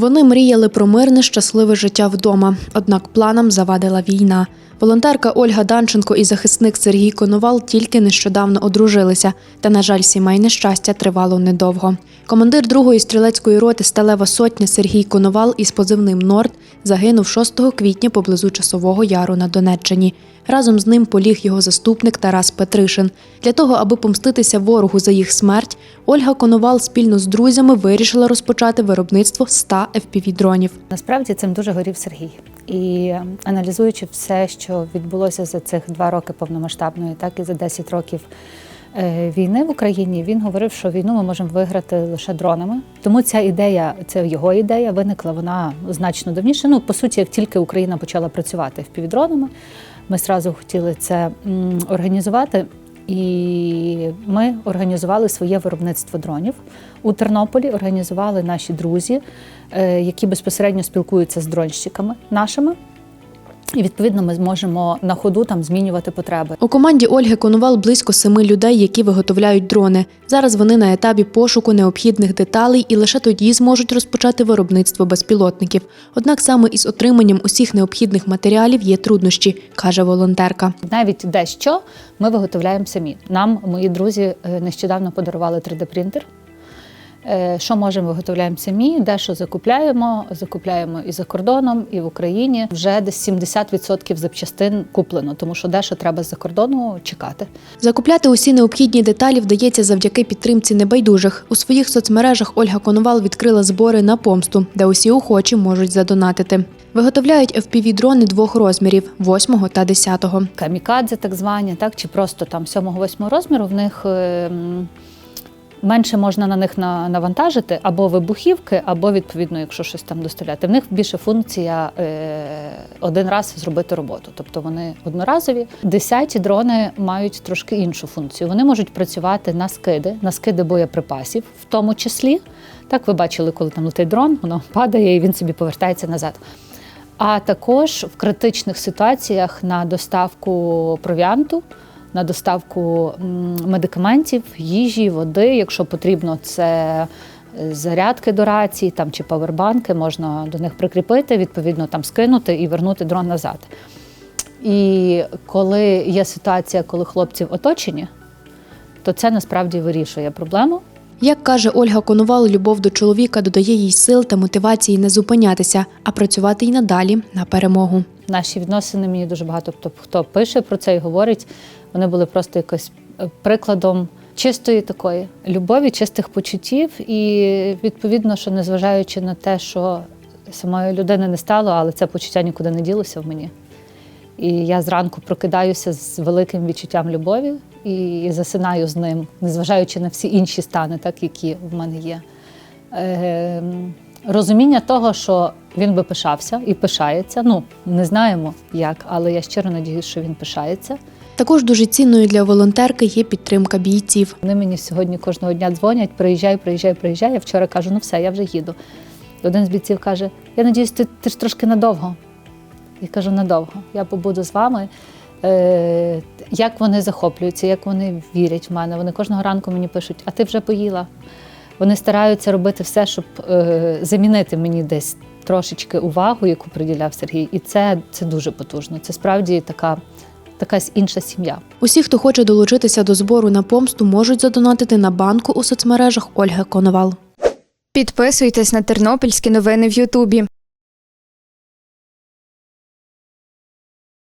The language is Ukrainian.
Вони мріяли про мирне, щасливе життя вдома. Однак планам завадила війна. Волонтерка Ольга Данченко і захисник Сергій Коновал тільки нещодавно одружилися, та, на жаль, сімейне щастя тривало недовго. Командир другої стрілецької роти Сталева сотня Сергій Коновал із позивним Норд загинув 6 квітня поблизу Часового Яру на Донеччині. Разом з ним поліг його заступник Тарас Петришин. Для того, аби помститися ворогу за їх смерть, Ольга Коновал спільно з друзями вирішила розпочати виробництво 100 FPV-дронів. Насправді цим дуже горів Сергій. І аналізуючи все, що відбулося за цих два роки повномасштабної, так і за 10 років е, війни в Україні, він говорив, що війну ми можемо виграти лише дронами. Тому ця ідея, це його ідея, виникла вона значно давніше. Ну, по суті, як тільки Україна почала працювати впівдронами, ми зразу хотіли це організувати. І ми організували своє виробництво дронів у Тернополі. Організували наші друзі, е, які безпосередньо спілкуються з дронщиками нашими. І відповідно ми зможемо на ходу там змінювати потреби. У команді Ольги Коновал близько семи людей, які виготовляють дрони. Зараз вони на етапі пошуку необхідних деталей і лише тоді зможуть розпочати виробництво безпілотників. Однак саме із отриманням усіх необхідних матеріалів є труднощі, каже волонтерка. Навіть дещо ми виготовляємо самі. Нам мої друзі е, нещодавно подарували 3D-принтер. Е, Що можемо, виготовляємо самі, дещо закупляємо, закупляємо і за кордоном, і в Україні. Вже десь 70% запчастин куплено, тому що дещо треба з-за кордону чекати. Закупляти усі необхідні деталі вдається завдяки підтримці небайдужих. У своїх соцмережах Ольга Коновал відкрила збори на помсту, де усі охочі можуть задонатити. Виготовляють FPV-дрони двох розмірів 8 та 10. камікадзе, так звані, так чи просто там 7-8 розміру. В них е, м, менше можна на них на- навантажити або вибухівки, або відповідно, якщо щось там доставляти. В них більше функція е, один раз зробити роботу, тобто вони одноразові. Десяті дрони мають трошки іншу функцію. Вони можуть працювати на скиди, на скиди боєприпасів, в тому числі. Так, ви бачили, коли там летить дрон, воно падає і він собі повертається назад а також в критичних ситуаціях на доставку провіанту, на доставку медикаментів, їжі, води. Якщо потрібно, це е, зарядки до рації там, чи павербанки, можна до них прикріпити, відповідно там скинути і вернути дрон назад. І коли є ситуація, коли хлопці в оточенні, то це насправді вирішує проблему. Як каже Ольга Коновал, любов до чоловіка додає їй сил та мотивації не зупинятися, а працювати й надалі на перемогу. Наші відносини мені дуже багато хто, хто пише про це і говорить. Вони були просто якось е, прикладом чистої такої любові, чистих почуттів. І відповідно, що незважаючи на те, що самої людини не стало, але це почуття нікуди не ділося в мені. І я зранку прокидаюся з великим відчуттям любові і засинаю з ним, незважаючи на всі інші стани, так, які в мене є. Е, розуміння того, що він би пишався і пишається. Ну, не знаємо як, але я щиро надіюся, що він пишається. Також дуже цінною для волонтерки є підтримка бійців. Вони мені сьогодні кожного дня дзвонять, приїжджай, приїжджай, приїжджай. Я вчора кажу, ну все, я вже їду. Один з бійців каже: Я надіюсь, ти, ти ж трошки надовго. Я кажу, надовго. Я побуду з вами. Е, як вони захоплюються, як вони вірять в мене. Вони кожного ранку мені пишуть, а ти вже поїла. Вони стараються робити все, щоб е, замінити мені десь трошечки увагу, яку приділяв Сергій. І це, це дуже потужно. Це справді така, такась інша сім'я. Усі, хто хоче долучитися до збору на помсту, можуть задонатити на банку у соцмережах Ольги Коновал. Підписуйтесь на тернопільські новини в Ютубі.